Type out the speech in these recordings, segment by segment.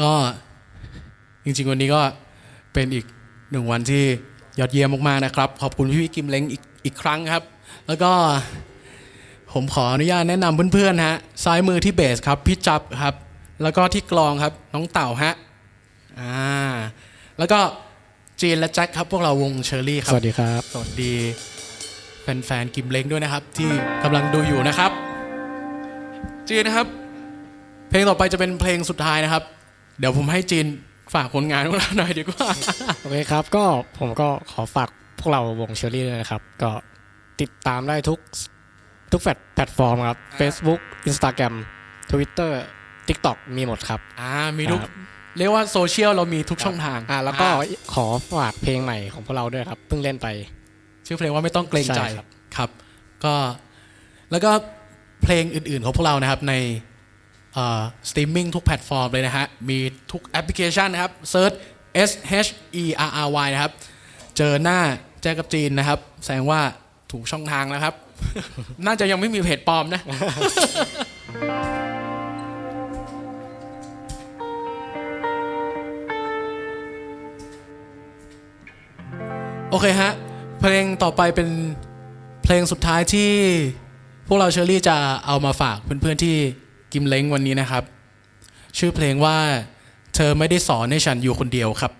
ก็จริงๆวันนี้ก็เป็นอีกหนึ่งวันที่ยอดเยี่ยมมากๆนะครับ ขอบคุณพี่วิกิมเล้งอีกอีกครั้งครับ แล้วก็ผมขออนุญาตแนะนำเพื่อนๆนะฮะซ้ายมือที่เบสครับพี่จับครับ แล้วก็ที่กลองครับน้องเต่าฮะอ่าแล้วก็จีนและแจ็คครับ พวกเราวงเชอรี่ครับ สวัสดีครับ สวัสดีแฟนๆกิมเล้งด้วยนะครับ ที่กำลังดูอยู่นะครับ จีนนะครับ เพลงต่อไปจะเป็นเพลงสุดท้ายนะครับ เดี๋ยวผมให้จีนฝากผลงานของเราหน่อยดีกว่า โอเคครับ ก็ผมก็ขอฝากพวกเราวงเชอรี่ด้วยนะครับ ก็ติดตามได้ทุกทุกแพลตแพลตฟอร์มครับ Facebook Instagram Twitter TikTok มีหมดครับ อ่า มีทุก ครับ เรียกว่าโซเชียลเรามีทุกช่องทางอ่าแล้วก็ขอฝากเพลงใหม่ของพวกเราด้วยครับ เพิ่งเล่นไปชื่อเพลงว่าไม่ต้องเกรงใจใช่ครับ ครับ ก็แล้วก็เพลงอื่นๆของพวกเรานะครับใน สตรีมมิ่งทุกแพลตฟอร์มเลยนะฮะ มีทุกแอปพลิเคชันนะครับเซิร์ช S H E R R Y นะครับ เจอหน้าแจ้กับจีนนะครับ แสดงว่าถูกช่องทางแล้วครับ น่าจะยังไม่มีเพจปลอมนะ โอเคฮะ เพลงต่อไปเป็นเพลงสุดท้ายที่พวกเราเชอรี่จะเอามาฝากเพื่อนๆที่ กิมเล้งวันนี้นะครับ ชื่อเพลงว่า เธอไม่ได้สอนให้ฉันอยู่คนเดียวครับ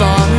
ไ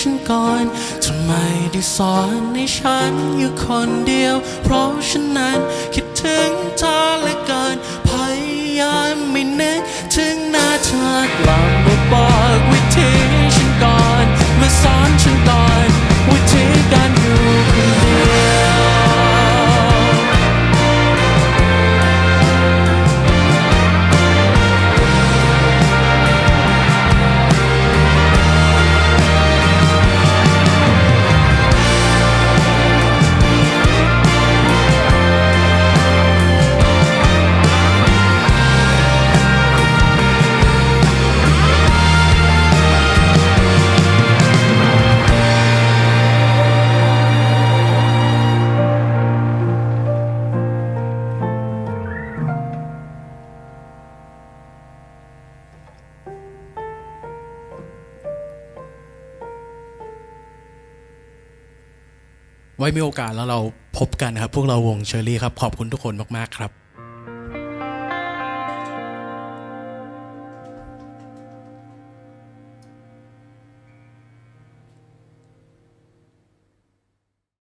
ฉันก่อนทำไมได้สอนให้ฉันอยู่คนเดียว เพราะฉันนั้นคิด ไว้มีโอกาสแล้วเราพบกันครับ พวกเราวงเชอรี่ครับ ขอบคุณทุกคนมาก ๆ ครับ